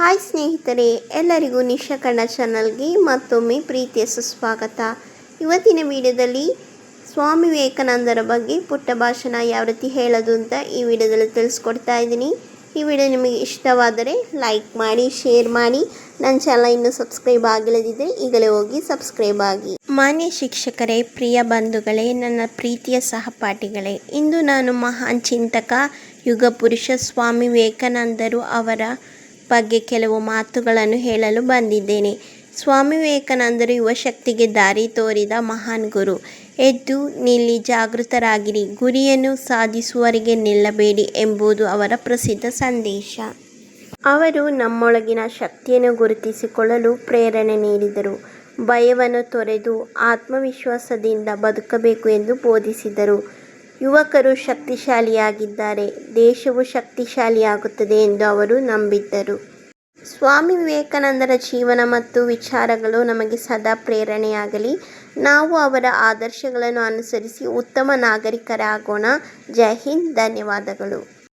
Hi ಸ್ನೇಹಿತರೆ, ಎಲ್ಲರಿಗೂ ನಿಶಾ ಕನ್ನಡ ಚಾನಲ್ಗೆ ಮತ್ತೊಮ್ಮೆ ಪ್ರೀತಿಯ ಸುಸ್ವಾಗತ. ಇವತ್ತಿನ ವಿಡಿಯೋದಲ್ಲಿ ಸ್ವಾಮಿ ವಿವೇಕಾನಂದರ ಬಗ್ಗೆ ಪುಟ್ಟ ಭಾಷಣ ಯಾವ ರೀತಿ ಹೇಳೋದು ಅಂತ ಈ ವಿಡಿಯೋದಲ್ಲಿ ತಿಳಿಸ್ಕೊಡ್ತಾ ಇದ್ದೀನಿ. ಈ ವಿಡಿಯೋ ನಿಮಗೆ ಇಷ್ಟವಾದರೆ ಲೈಕ್ ಮಾಡಿ, ಶೇರ್ ಮಾಡಿ. ನನ್ನ ಚಾನಲ್ ಇನ್ನೂ ಸಬ್ಸ್ಕ್ರೈಬ್ ಆಗಿಲ್ಲದಿದ್ದರೆ ಈಗಲೇ ಹೋಗಿ ಸಬ್ಸ್ಕ್ರೈಬ್ ಆಗಿ. ಮಾನ್ಯ ಶಿಕ್ಷಕರೇ, ಪ್ರಿಯ ಬಂಧುಗಳೇ, ನನ್ನ ಪ್ರೀತಿಯ ಸಹಪಾಠಿಗಳೇ, ಇಂದು ನಾನು ಮಹಾನ್ ಚಿಂತಕ ಯುಗಪುರುಷ ಸ್ವಾಮಿ ವಿವೇಕಾನಂದರು ಅವರ ಬಗ್ಗೆ ಕೆಲವು ಮಾತುಗಳನ್ನು ಹೇಳಲು ಬಂದಿದ್ದೇನೆ. ಸ್ವಾಮಿ ವಿವೇಕಾನಂದರು ಯುವಶಕ್ತಿಗೆ ದಾರಿ ತೋರಿದ ಮಹಾನ್ ಗುರು. ಎದ್ದು ನಿಲ್ಲಿ, ಜಾಗೃತರಾಗಿರಿ. ಗುರಿಯನ್ನು ಸಾಧಿಸುವವರೆಗೆ ನಿಲ್ಲಬೇಡಿ ಎಂಬುದು ಅವರ ಪ್ರಸಿದ್ಧ ಸಂದೇಶ. ಅವರು ನಮ್ಮೊಳಗಿನ ಶಕ್ತಿಯನ್ನು ಗುರುತಿಸಿಕೊಳ್ಳಲು ಪ್ರೇರಣೆ ನೀಡಿದರು. ಭಯವನ್ನು ತೊರೆದು ಆತ್ಮವಿಶ್ವಾಸದಿಂದ ಬದುಕಬೇಕು ಎಂದು ಬೋಧಿಸಿದರು. ಯುವಕರು ಶಕ್ತಿಶಾಲಿಯಾಗಿದ್ದಾರೆ. ದೇಶವು ಶಕ್ತಿಶಾಲಿಯಾಗುತ್ತದೆ ಎಂದು ಅವರು ನಂಬಿದ್ದರು. ಸ್ವಾಮಿ ವಿವೇಕಾನಂದರ ಜೀವನ ಮತ್ತು ವಿಚಾರಗಳು ನಮಗೆ ಸದಾ ಪ್ರೇರಣೆಯಾಗಲಿ. ನಾವು ಅವರ ಆದರ್ಶಗಳನ್ನು ಅನುಸರಿಸಿ ಉತ್ತಮ ನಾಗರಿಕರಾಗೋಣ. ಜೈ ಹಿಂದ್. ಧನ್ಯವಾದಗಳು.